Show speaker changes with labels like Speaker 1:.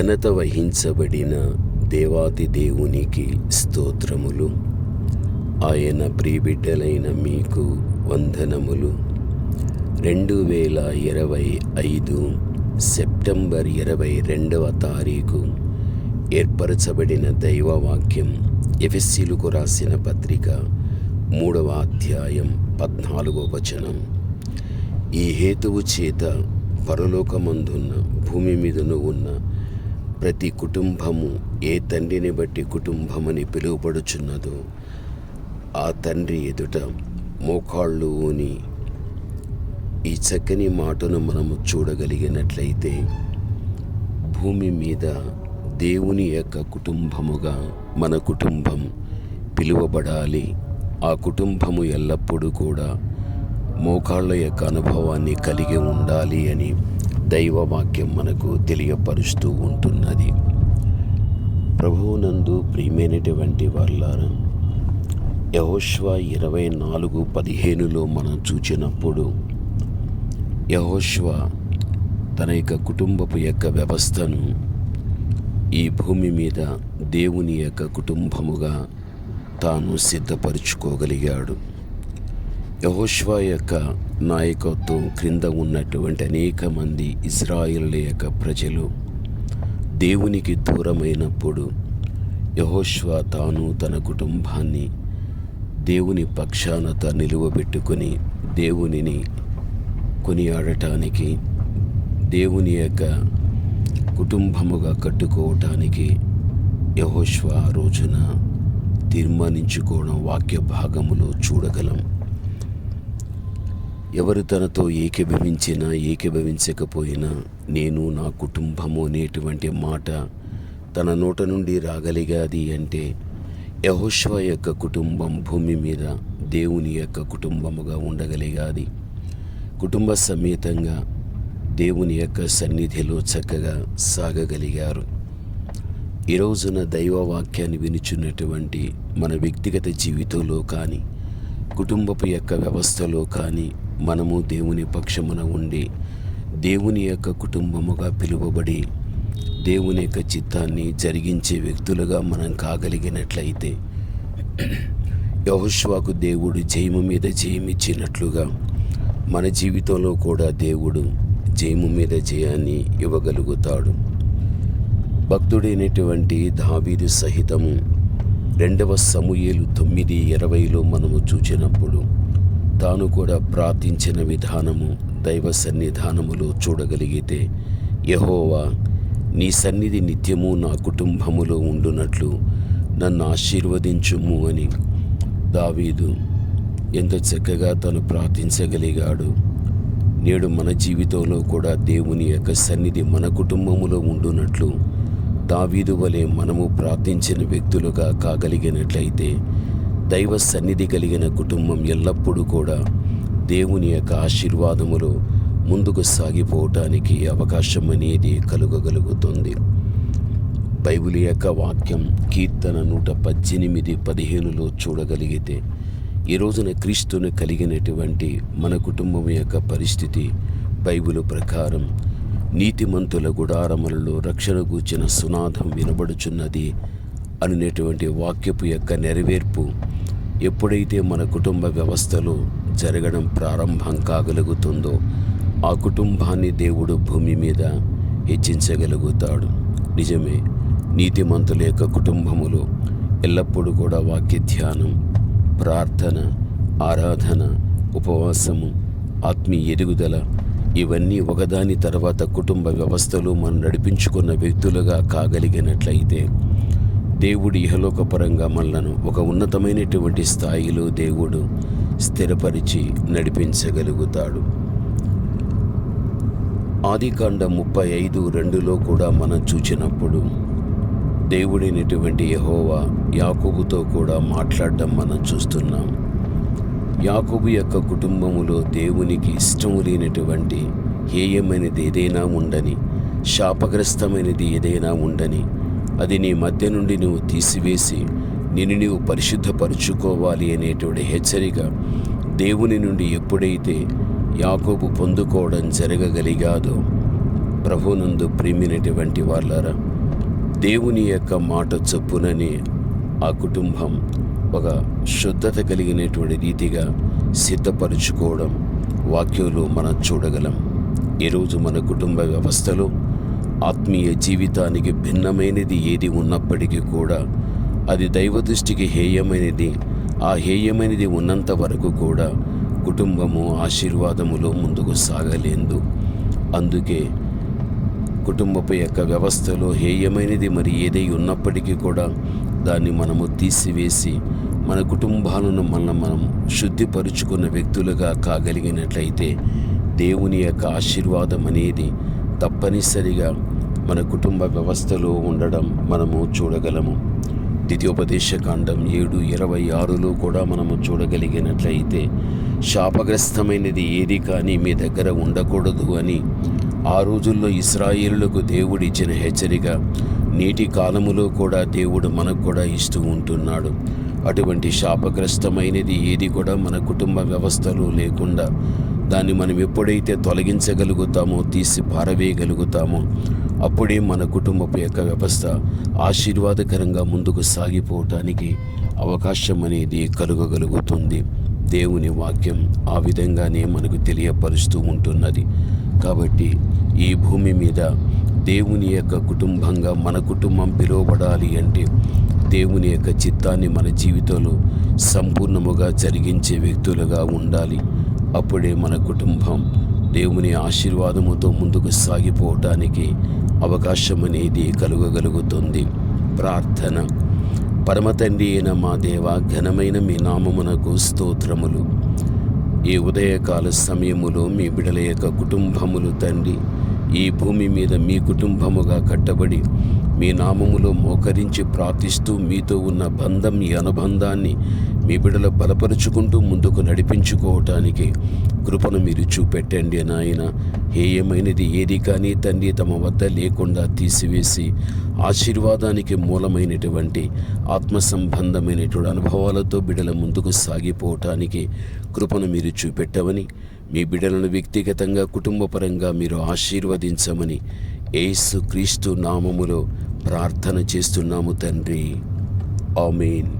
Speaker 1: ఘనత వహించబడిన దేవాతి దేవునికి స్తోత్రములు. ఆయన ప్రీబిడ్డలైన మీకు వందనములు. రెండు వేల ఇరవై ఐదు సెప్టెంబర్ ఇరవై రెండవ తారీఖు ఏర్పరచబడిన దైవవాక్యం ఎఫెస్సీలకు రాసిన పత్రిక మూడవ అధ్యాయం పద్నాలుగో వచనం. ఈ హేతువు చేత పరలోకమందున్న భూమి మీదను ఉన్న ప్రతి కుటుంబము ఏ తండ్రిని బట్టి కుటుంబమని పిలువబడుచున్నదో ఆ తండ్రి ఎదుట మోకాళ్ళు ఊని ఈ చక్కని మాటను మనము చూడగలిగినట్లయితే భూమి మీద దేవుని యొక్క కుటుంబముగా మన కుటుంబం పిలువబడాలి. ఆ కుటుంబము ఎల్లప్పుడూ కూడా మోకాళ్ళ యొక్క అనుభవాన్ని కలిగి ఉండాలి అని దైవవాక్యం మనకు తెలియపరుస్తూ ఉంటున్నది. ప్రభువునందు ప్రియమైనటువంటి వాళ్ళారా యహోష్వ ఇరవై నాలుగు పదిహేనులో మనం చూచినప్పుడు యహోష్వ తన యొక్క కుటుంబపు యొక్క వ్యవస్థను ఈ భూమి మీద దేవుని యొక్క కుటుంబముగా తాను సిద్ధపరుచుకోగలిగాడు. యహోష్వా యొక్క నాయకత్వం క్రింద ఉన్నటువంటి అనేక మంది ఇజ్రాయిల్ యొక్క ప్రజలు దేవునికి దూరమైనప్పుడు యహోష్వా తాను తన కుటుంబాన్ని దేవుని పక్షానత నిలువబెట్టుకొని దేవునిని కొనియాడటానికి దేవుని యొక్క కుటుంబముగా కట్టుకోవటానికి యహోష్వా ఆ రోజున తీర్మానించుకోవడం వాక్య భాగములో చూడగలం. ఎవరు తనతో ఏకీభవించినా ఏకీభవించకపోయినా నేను నా కుటుంబము అనేటువంటి మాట తన నోట నుండి రాగలిగాది అంటే యహోష్వ యొక్క కుటుంబం భూమి మీద దేవుని యొక్క కుటుంబముగా ఉండగలిగాది. కుటుంబ సమేతంగా దేవుని యొక్క సన్నిధిలో చక్కగా సాగగలిగారు. ఈ రోజున దైవవాక్యాన్ని వినుచున్నటువంటి మన వ్యక్తిగత జీవితంలో కానీ కుటుంబపు యొక్క వ్యవస్థలో కానీ మనము దేవుని పక్షమున ఉండి దేవుని యొక్క కుటుంబముగా పిలువబడి దేవుని యొక్క చిత్తాన్ని జరిగించే వ్యక్తులుగా మనం కాగలిగినట్లయితే యహోష్వాకు దేవుడు జయము మీద జయమిచ్చినట్లుగా మన జీవితంలో కూడా దేవుడు జయము మీద జయాన్ని ఇవ్వగలుగుతాడు. భక్తుడైనటువంటి దావీదు సహితము రెండవ సమూయేలు తొమ్మిది ఇరవైలో మనము చూచినప్పుడు తాను కూడా ప్రార్థించిన విధానము దైవ సన్నిధానములో చూడగలిగితే యహోవా నీ సన్నిధి నిత్యము నా కుటుంబములో ఉండునట్లు నన్ను ఆశీర్వదించుము అని. దావీదు ఎంత చక్కగా తను ప్రార్థించగలిగాడు. నేడు మన జీవితంలో కూడా దేవుని యొక్క సన్నిధి మన కుటుంబములో ఉండునట్లు దావీదు వలె మనము ప్రార్థించిన వ్యక్తులుగా కాగలిగినట్లయితే దైవ సన్నిధి కలిగిన కుటుంబం ఎల్లప్పుడూ కూడా దేవుని యొక్క ఆశీర్వాదములో ముందుకు సాగిపోవటానికి అవకాశం అనేది కలుగగలుగుతుంది. బైబిల్ యొక్క వాక్యం కీర్తన నూట పద్దెనిమిది పదిహేనులో చూడగలిగితే ఈ రోజున క్రీస్తును కలిగినటువంటి మన కుటుంబం యొక్క పరిస్థితి బైబిల్ ప్రకారం నీతిమంతుల గుడారములలో రక్షణ గూర్చిన సునాదం వినబడుచున్నది అనేటువంటి వాక్యపు యొక్క నెరవేర్పు ఎప్పుడైతే మన కుటుంబ వ్యవస్థలో జరగడం ప్రారంభం కాగలుగుతుందో ఆ కుటుంబాన్ని దేవుడు భూమి మీద హెచ్చించగలుగుతాడు. నిజమే నీతిమంతుల యొక్క కుటుంబములో ఎల్లప్పుడూ కూడా వాక్య ధ్యానం ప్రార్థన ఆరాధన ఉపవాసము ఆత్మీయ ఎదుగుదల ఇవన్నీ ఒకదాని తర్వాత కుటుంబ వ్యవస్థలో మనం నడిపించుకున్న వ్యక్తులుగా కాగలిగినట్లయితే దేవుడు ఇహలోకపరంగా మనలను ఒక ఉన్నతమైనటువంటి స్థాయిలో దేవుడు స్థిరపరిచి నడిపించగలుగుతాడు. ఆదికాండ ముప్పై ఐదు రెండులో కూడా మనం చూచినప్పుడు దేవుడైనటువంటి యహోవా యాకోబుతో కూడా మాట్లాడడం మనం చూస్తున్నాం. యాకోబు యొక్క కుటుంబములో దేవునికి ఇష్టం లేనటువంటి హేయమైనది ఏదైనా ఉండని శాపగ్రస్తమైనది ఏదైనా ఉండని అది నీ మధ్య నుండి నువ్వు తీసివేసి నిన్ను నీవు పరిశుద్ధపరుచుకోవాలి అనేటువంటి హెచ్చరిక దేవుని నుండి ఎప్పుడైతే యాకోబు పొందుకోవడం జరగగలిగాదో ప్రభునందు ప్రేమినటువంటి వాళ్ళారా దేవుని యొక్క మాట చొప్పునని ఆ కుటుంబం ఒక శుద్ధత కలిగినటువంటి రీతిగా సిద్ధపరుచుకోవడం వాక్యంలో మనం చూడగలం. ఈరోజు మన కుటుంబ వ్యవస్థలో ఆత్మీయ జీవితానికి భిన్నమైనది ఏది ఉన్నప్పటికీ కూడా అది దైవ దృష్టికి హేయమైనది. ఆ హేయమైనది ఉన్నంత వరకు కూడా కుటుంబము ఆశీర్వాదములో ముందుకు సాగలేదు. అందుకే కుటుంబపు యొక్క వ్యవస్థలో హేయమైనది మరి ఏదై ఉన్నప్పటికీ కూడా దాన్ని మనము తీసివేసి మన కుటుంబాలను మనం మనం శుద్ధిపరుచుకున్న వ్యక్తులుగా కాగలిగినట్లయితే దేవుని యొక్క ఆశీర్వాదం అనేది తప్పనిసరిగా మన కుటుంబ వ్యవస్థలో ఉండడం మనము చూడగలము. ద్వితీయోపదేశకాండం ఏడు ఇరవై ఆరులో కూడా మనము చూడగలిగినట్లయితే శాపగ్రస్తమైనది ఏది కానీ మీ దగ్గర ఉండకూడదు అని ఆ రోజుల్లో ఇస్రాయిలులకు దేవుడిచ్చిన హెచ్చరిక నేటి కాలములో కూడా దేవుడు మనకు కూడా ఇస్తూ ఉంటున్నాడు. అటువంటి శాపగ్రస్తమైనది ఏది కూడా మన కుటుంబ వ్యవస్థలో లేకుండా దాన్ని మనం ఎప్పుడైతే తొలగించగలుగుతామో తీసి పారవేయగలుగుతామో అప్పుడే మన కుటుంబపు యొక్క వ్యవస్థ ఆశీర్వాదకరంగా ముందుకు సాగిపోవటానికి అవకాశం అనేది కలుగగలుగుతుంది. దేవుని వాక్యం ఆ విధంగానే మనకు తెలియపరుస్తూ ఉంటున్నది. కాబట్టి ఈ భూమి మీద దేవుని యొక్క కుటుంబంగా మన కుటుంబం పిలువబడాలి అంటే దేవుని యొక్క చిత్తాన్ని మన జీవితంలో సంపూర్ణముగా జరిగించే వ్యక్తులుగా ఉండాలి. అప్పుడే మన కుటుంబం దేవుని ఆశీర్వాదముతో ముందుకు సాగిపోవటానికి అవకాశం అనేది కలుగగలుగుతుంది. ప్రార్థన. పరమతండ్రి అయిన మా దేవ ఘనమైన మీ నామమునకు స్తోత్రములు. ఈ ఉదయకాల సమయములో మీ బిడల యొక్క కుటుంబములు తండ్రి ఈ భూమి మీద మీ కుటుంబముగా కట్టబడి మీ నామములో మోకరించి ప్రార్థిస్తూ మీతో ఉన్న బంధం ఈ అనుబంధాన్ని మీ బిడల బలపరుచుకుంటూ ముందుకు నడిపించుకోవటానికి కృపను మీరు చూపెట్టండి నాయన. హేయమైనది ఏది కానీ తండ్రి తమ వద్ద లేకుండా తీసివేసి ఆశీర్వాదానికి మూలమైనటువంటి ఆత్మ సంబంధమైనటువంటి అనుభవాలతో బిడల ముందుకు సాగిపోవటానికి కృపను మీరు చూపెట్టవని మీ బిడ్డలను వ్యక్తిగతంగా కుటుంబపరంగా మీరు ఆశీర్వదించమని ఏసు క్రీస్తు నామములో ప్రార్థన చేస్తున్నాము తండ్రి. ఆమెన్.